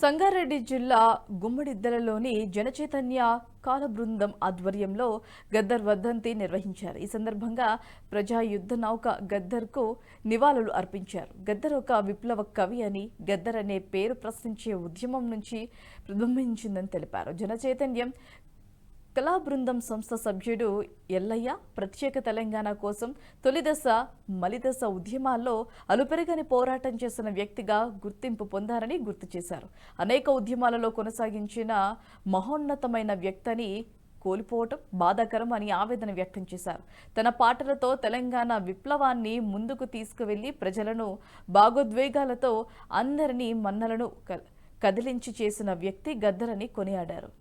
సంగారెడ్డి జిల్లా గుమ్మడిద్దలలోని జనచైతన్య కాల బృందం ఆధ్వర్యంలో గద్దర్ వర్ధంతి నిర్వహించారు. ఈ సందర్భంగా ప్రజా యుద్ధ నౌక గద్దర్కు నివాళులు అర్పించారు. గద్దర్ ఒక విప్లవ కవి అని గద్దర్ అనే పేరు ప్రశ్నించే ఉద్యమం నుంచి ప్రతిబింబించిందని తెలిపారు. జనచైతన్యం కళా బృందం సంస్థ సభ్యుడు ఎల్లయ్య ప్రత్యేక తెలంగాణ కోసం తొలిదశ మలిదశ ఉద్యమాల్లో అలుపెరగని పోరాటం చేసిన వ్యక్తిగా గుర్తింపు పొందారని గుర్తు చేశారు. అనేక ఉద్యమాలలో కొనసాగించిన మహోన్నతమైన వ్యక్తిని కోల్పోవటం బాధాకరం అని ఆవేదన వ్యక్తం చేశారు. తన పాటలతో తెలంగాణ విప్లవాన్ని ముందుకు తీసుకువెళ్ళి ప్రజలను భాగోద్వేగాలతో అందరినీ మన్నలను క- కదిలించి చేసిన వ్యక్తి గద్దరని కొనియాడారు.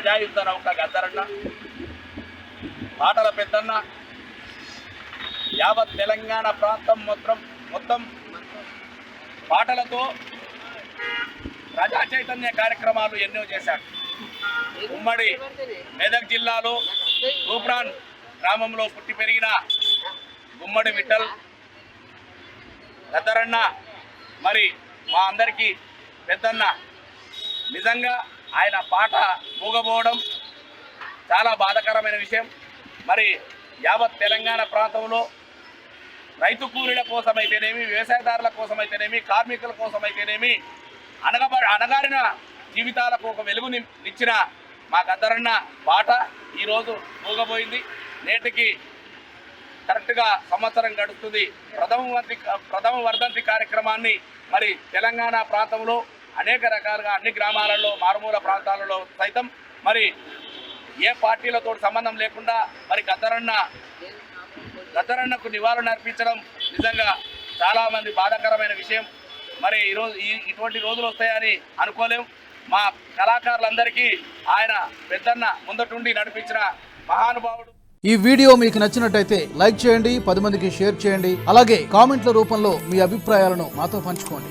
ప్రజాయుద్ధ ఒక గద్దరన్న పాటల పెద్దన్న యావత్ తెలంగాణ ప్రాంతం మొత్తం మొత్తం పాటలతో ప్రజా చైతన్య కార్యక్రమాలు ఎన్నో చేశాడు ఉమ్మడి మెదక్ జిల్లాలో తూప్రాన్ గ్రామంలో పుట్టి పెరిగిన గుమ్మడి విఠల్ గద్దరన్న మరి మా అందరికీ పెద్దన్న నిజంగా ఆయన పాట మూగబోవడం చాలా బాధాకరమైన విషయం. మరి యావత్ తెలంగాణ ప్రాంతంలో రైతు కూలీల కోసమైతేనేమి వ్యవసాయదారుల కోసమైతేనేమి కార్మికుల కోసమైతేనేమి అనగబ అనగారిన జీవితాలకు ఒక వెలుగుని ఇచ్చిన మాకందరన్న గద్దరన్న పాట ఈరోజు మూగబోయింది. నేటికి కరెక్ట్గా సంవత్సరం గడుస్తుంది. ప్రథమ వర్ధి ప్రథమ వర్ధంతి కార్యక్రమాన్ని మరి తెలంగాణ ప్రాంతంలో అనేక రకాలుగా అన్ని గ్రామాలలో మారుమూల ప్రాంతాలలో సైతం మరి ఏ పార్టీలతో సంబంధం లేకుండా మరి గద్దరన్న గద్దరన్నకు నివాళులు అర్పించడం నిజంగా చాలామంది బాధాకరమైన విషయం. మరి ఈరోజు ఈ ఇటువంటి రోజులు వస్తాయని అనుకోలేం. మా కళాకారులందరికీ ఆయన పెద్దన్న ముందటుండి నడిపించిన మహానుభావుడు. ఈ వీడియో మీకు నచ్చినట్టయితే లైక్ చేయండి పది మందికి షేర్ చేయండి. అలాగే కామెంట్ల రూపంలో మీ అభిప్రాయాలను మాతో పంచుకోండి.